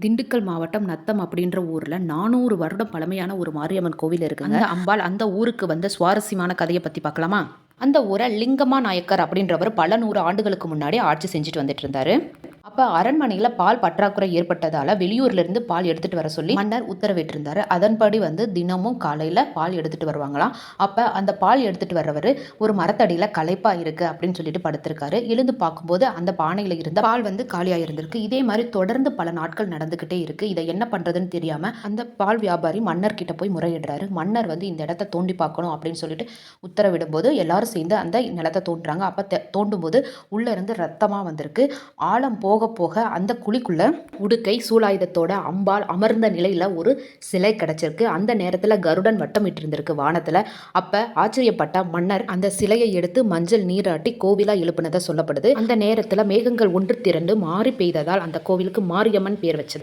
திண்டுக்கல் மாவட்டம் நத்தம் அப்படின்ற ஊரில் நானூறு வருடம் பழமையான ஒரு மாரியம்மன் கோவில் இருக்குங்க. அந்த அம்பாள் அந்த ஊருக்கு வந்த சுவாரஸ்யமான கதையை பற்றி பார்க்கலாமா? அந்த ஊரை லிங்கம்மா நாயக்கர் அப்படின்றவர் பல நூறு ஆண்டுகளுக்கு முன்னாடி ஆட்சி செஞ்சுட்டு வந்துட்டு இருந்தாரு. அப்போ அரண்மனையில் பால் பற்றாக்குறை ஏற்பட்டதால் வெளியூர்லேருந்து பால் எடுத்துகிட்டு வர சொல்லி மன்னர் உத்தரவிட்டிருந்தார் அதன்படி வந்து தினமும் காலையில் பால் எடுத்துகிட்டு வருவாங்களாம். அப்போ அந்த பால் எடுத்துகிட்டு வரவர் ஒரு மரத்தடியில் களைப்பாக இருக்குது அப்படின்னு சொல்லிட்டு படுத்திருக்காரு. எழுந்து பார்க்கும்போது அந்த பானையில் இருந்த பால் வந்து காலியாக இருந்திருக்கு. இதே மாதிரி தொடர்ந்து பல நாட்கள் நடந்துக்கிட்டே இருக்குது இதை என்ன பண்ணுறதுன்னு தெரியாமல் அந்த பால் வியாபாரி மன்னர்கிட்ட போய் முறையிடுறாரு. மன்னர் வந்து இந்த இடத்த தோண்டி பார்க்கணும் அப்படின்னு சொல்லிட்டு உத்தரவிடும்போது எல்லாரும் சேர்ந்து அந்த நிலத்தை தோன்றுறாங்க அப்போ தோண்டும் போது உள்ளே இருந்து ரத்தமாக வந்திருக்கு. ஆழம் போக போக போக அந்த குழிக்குள்ள உடுக்கை சூலாயுதத்தோட அம்பாள் அமர்ந்த நிலையில ஒரு சிலை கிடைச்சிருக்கு. அந்த நேரத்துல கருடன் வட்டமிட்டு இருந்திருக்கு வானத்துல. அப்ப ஆச்சரியப்பட்ட மன்னர் அந்த சிலையை எடுத்து மஞ்சள் நீராட்டி கோவிலா எழுப்புனதா சொல்லப்படுது. அந்த நேரத்துல மேகங்கள் ஒன்று திரண்டு மாறி பெய்ததால் அந்த கோவிலுக்கு மாரியம்மன் பேர் வச்சது.